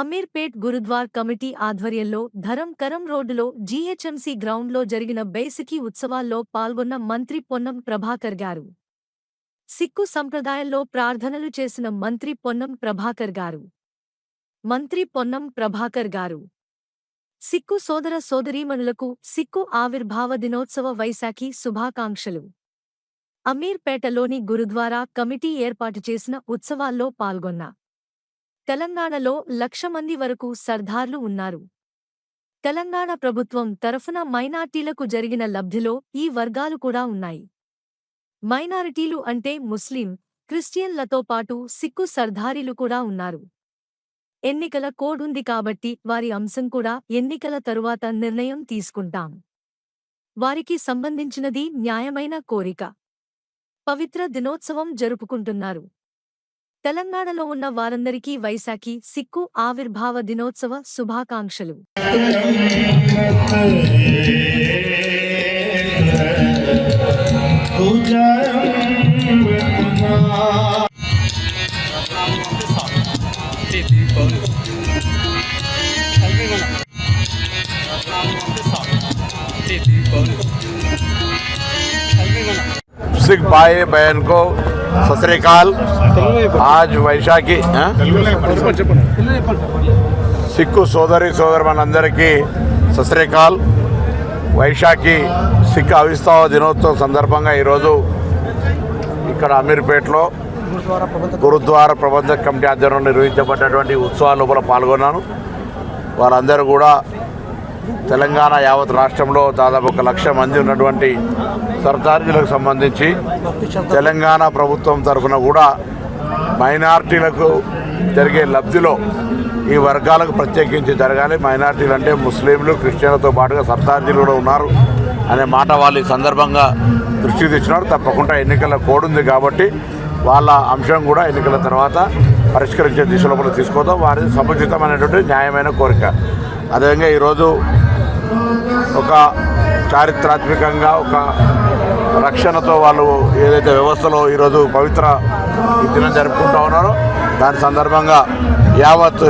Ameerpet gurdwara committee ఆధ్వర్యంలో ధరం కరం రోడ్డులో GHMC గ్రౌండ్లో జరిగిన బైసికీ ఉత్సవాల్లో పాల్గొన్న మంత్రి పొన్నం ప్రభాకర్ గారు. సిక్కు సంప్రదాయంలో ప్రార్థనలు చేసిన మంత్రి పొన్నం ప్రభాకర్ గారు. మంత్రి పొన్నం ప్రభాకర్ గారు. సిక్కు సోదర సోదరీమణులకు సిక్కు ఆవిర్భావ దినోత్సవ వైశాఖి శుభాకాంక్షలు. అమీర్పేటలోని గురుద్వారా కమిటీ ఏర్పాటు చేసిన ఉత్సవాల్లో పాల్గొన్న తెలంగాణలో లక్ష మంది వరకు సర్దార్లు ఉన్నారు. తెలంగాణ ప్రభుత్వం తరఫున మైనార్టీలకు జరిగిన లబ్ధిలో ఈ వర్గాలు కూడా ఉన్నాయి. మైనారిటీలు అంటే ముస్లిం క్రిస్టియన్లతో పాటు సిక్కు సర్దారీలు కూడా ఉన్నారు. ఎన్నికల కోడ్ ఉంది కాబట్టి వారి అంశం కూడా ఎన్నికల తరువాత నిర్ణయం తీసుకుంటాం. వారికి సంబంధించినది న్యాయమైన కోరిక. పవిత్ర దినోత్సవం జరుపుకుంటున్నారు. తెలంగాణలో ఉన్న వారందరికీ వైశాఖి సిక్కు ఆవిర్భావ దినోత్సవ శుభాకాంక్షలు सिख भाई बहन को సశ్రీకాల్ ఆజ్ వైశాఖి సిక్కు సోదరి సోదరు మనందరికీ సశ్రీకాల్ వైశాఖి సిక్కు అవిస్తావ దినోత్సవం సందర్భంగా ఈరోజు ఇక్కడ అమీర్పేటలో గురుద్వార ప్రబంధ కమిటీ ఆధ్వర్యంలో నిర్వహించబడినటువంటి ఉత్సవాల లోపల పాల్గొన్నాను. వారందరూ కూడా తెలంగాణ యావత్ రాష్ట్రంలో దాదాపు ఒక లక్ష మంది ఉన్నటువంటి సర్దార్జీలకు సంబంధించి తెలంగాణ ప్రభుత్వం తరఫున కూడా మైనార్టీలకు జరిగే లబ్ధిలో ఈ వర్గాలకు ప్రత్యేకించి జరగాలి. మైనార్టీలు అంటే ముస్లింలు క్రిస్టియన్లతో పాటుగా సర్దార్జీలు కూడా ఉన్నారు అనే మాట వాళ్ళు ఈ సందర్భంగా దృష్టి తెచ్చినారు. తప్పకుండా ఎన్నికల కోడ్ ఉంది కాబట్టి వాళ్ళ అంశం కూడా ఎన్నికల తర్వాత పరిష్కరించే దిశలో కూడా తీసుకోవడం వారి సముచితమైనటువంటి న్యాయమైన కోరిక. అదేవిధంగా ఈరోజు ఒక చారిత్రాత్మకంగా ఒక రక్షణతో వాళ్ళు ఏదైతే వ్యవస్థలో ఈరోజు పవిత్ర దినం జరుపుకుంటా ఉన్నారో దాని సందర్భంగా యావత్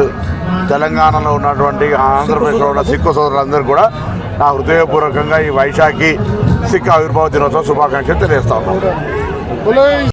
తెలంగాణలో ఉన్నటువంటి ఆంధ్రప్రదేశ్లో ఉన్న సిక్కు సోదరులందరూ కూడా నా హృదయపూర్వకంగా ఈ వైశాఖి సిక్ ఆవిర్భావ దినోత్సవ శుభాకాంక్షలు తెలియజేస్తా ఉన్నాను